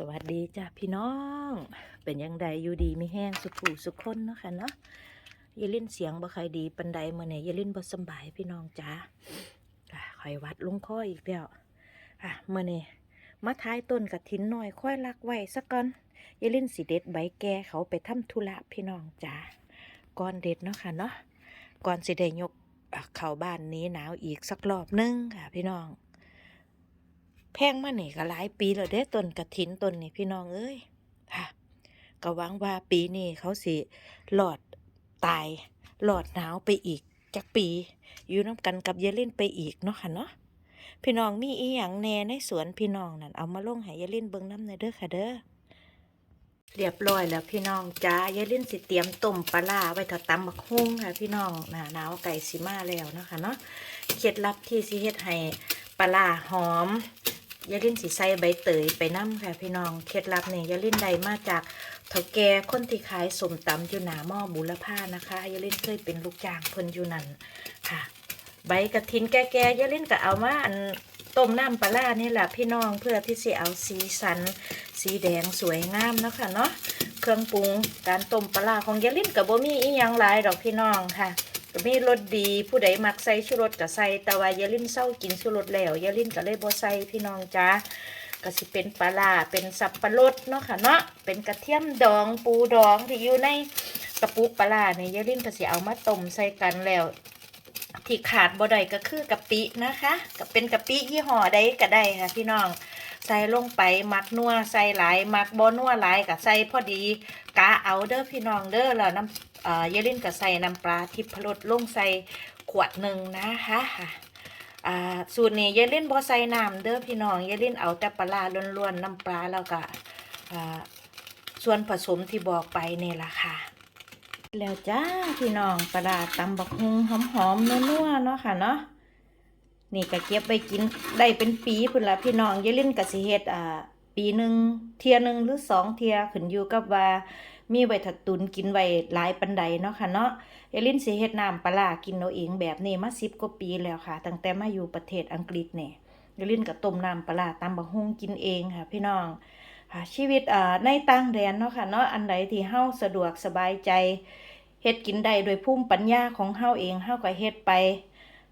สวัสดีจ้ะพี่น้อง เป็นยังไดอยู่ดีไม่แห้งสุขูสุขคนเนาะค่ะเนาะอยาเล่นเสียงบ่ใครดีปันใดเมื่อไหร่ยาเล่นบ่สบายพี่น้องจ้าคอยวัดลงคออีกแล้วอะเมื่อนี้มาท้ายต้นกระถินหน่อยค่อยรักไว้สักก่อนอยาเล่นสิเด็ดใบแก่เขาไปทำธุระพี่น้องจ้าก่อนเด็ดเนาะค่ะเนาะก่อนสิได้ยกเข้าบ้านนี้หนาวอีกสักรอบนึงค่ะพี่น้อง แพงมานี่ก็หลายปีแล้วเด้ต้นกระถินต้นนี่พี่น้องเอ้ยค่ะก็หวังว่าปีนี้เขาสิหลอดตายหลอดหนาวไปอีกจักปี อยู่น้ำกันกับเยายลินไปอีกเนาะค่ะเนาะพี่น้องมีอีหยังแหน่ในสวนพี่น้องนั่นเอามาลงให้ยายลินเบิ่งน้ำในอยเด้อค่ะเด้อเรียบร้อยแล้วพี่น้องจ้ายายลินสิเตรียมต้มปลาไว้ถ้าตำบักฮุ่งค่ะพี่น้องหน้าหนาวไก่สิมาแล้วนะคะเนาะเคล็ดลับที่สิเฮ็ดให้ปลาหอม ยาลินสีใส่ใบเตยไปน้ำค่ะพี่น้อง เคล็ดลับนี่ยาลินได้มาจากเถาแก่คนที่ขายสมตำอยู่หนาหม้อบุรพานะคะยาลินเคยเป็นลูกจ้างเพิ่นอยู่นั่นค่ะ ใบกระถินแก่ๆยาลินก็เอามาอันต้มน้ำปลาร้านี่แหละพี่น้องเพื่อที่จะเอาสีสัน สีแดงสวยงามนะคะเนาะเครื่องปรุงการต้มปลาร้าของยาลินกับบ่มีอีหยังหลายดอกพี่น้องค่ะ ก็มีรสดีผู้ใดมักใส่ชูรสก็ใส่แต่ว่ายาลินเศร้ากินชูรสแล้วยาลินก็เลยบ่ใส่พี่น้องจ้าก็สิเป็นปลาร้าเป็นสับปะรดเนาะค่ะเนาะเป็นกระเทียมดองปูดองที่อยู่ในกระปุกปลาร้าเนี่ยยาลินก็สิเอามาต้มใส่กันแล้วที่ขาดบ่ได้ก็คือกะปินะคะก็เป็นกะปิยี่ห้อใดก็ได้ค่ะพี่น้อง ใส่ลงไปมักนัวใส่หลายมักบ่นัวหลายก็ใส่พอดีกะเอาเด้อพี่น้องเด้อแล้วน้ำเอ่อยายลินก็ใส่น้ำปลาทิพรสลงใส่ขวดหนึ่งนะคะอ่าสูตรนี้ยายลินบ่ใส่น้ำเด้อพี่น้องยายลินเอาแต่ปลาล้วนๆน้ำปลาแล้วก็อ่าส่วนผสมที่บอกไปนี่ล่ะค่ะแล้วจ้าพี่น้องปลาตำบักฮุงหอมๆนัวๆเนาะค่ะเนาะ นี่ก็เก็บไปกินได้เป็นปีพุ่นละพี่น้องยายลินก็สิเฮ็ดอ่าปีหนึ่งเทียหนึ่งหรือสองเทียขึ้นอยู่กับว่ามีไว้ถัดตุนกินไว้หลายปันใดเนาะค่ะเนาะเอลินสิเฮ็ดน้ำปลากินเอาเองแบบนี้มาสิบกว่าปีแล้วค่ะ ตั้งแต่มาอยู่ประเทศอังกฤษเนี่ยเอลินก็ต้มน้ำปลาตามบักฮุงกินเองค่ะ พี่น้องค่ะชีวิตอ่าในต่างแดนเนาะค่ะเนาะอันใดที่เฮาสะดวกสบายใจเฮ็ดกินได้โดยภูมิปัญญาของเฮาเองเฮาก็เฮ็ดไป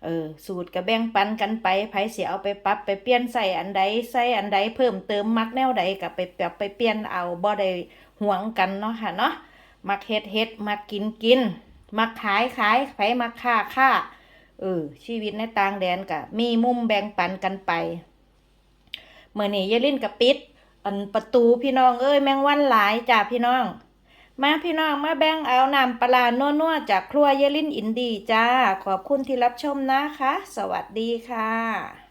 เออสูตรก็แบ่งปันกันไปไผสิเอาไปปรับไปเปลี่ยนใส่อันใดใส่อันใดเพิ่มเติมมักแนวใดก็ไปปรับไปเปลี่ยนเอาบ่ได้หวงกันเนาะค่ะเนาะมักเฮ็ดเฮ็ดมักกินกิน มักขายขายไผมักค้าค้าเออชีวิตในต่างแดนก็มีมุมแบ่งปันกันไปเมื่อนี้ยายลินกับปิด อันประตูพี่น้องเอ้ยแมงวันหลายจ้าพี่น้อง มาพี่น้องมาแบ่งเอานำปลานัวๆจากครัวเยลินอินดีจ้า ขอบคุณที่รับชมนะคะ สวัสดีค่ะ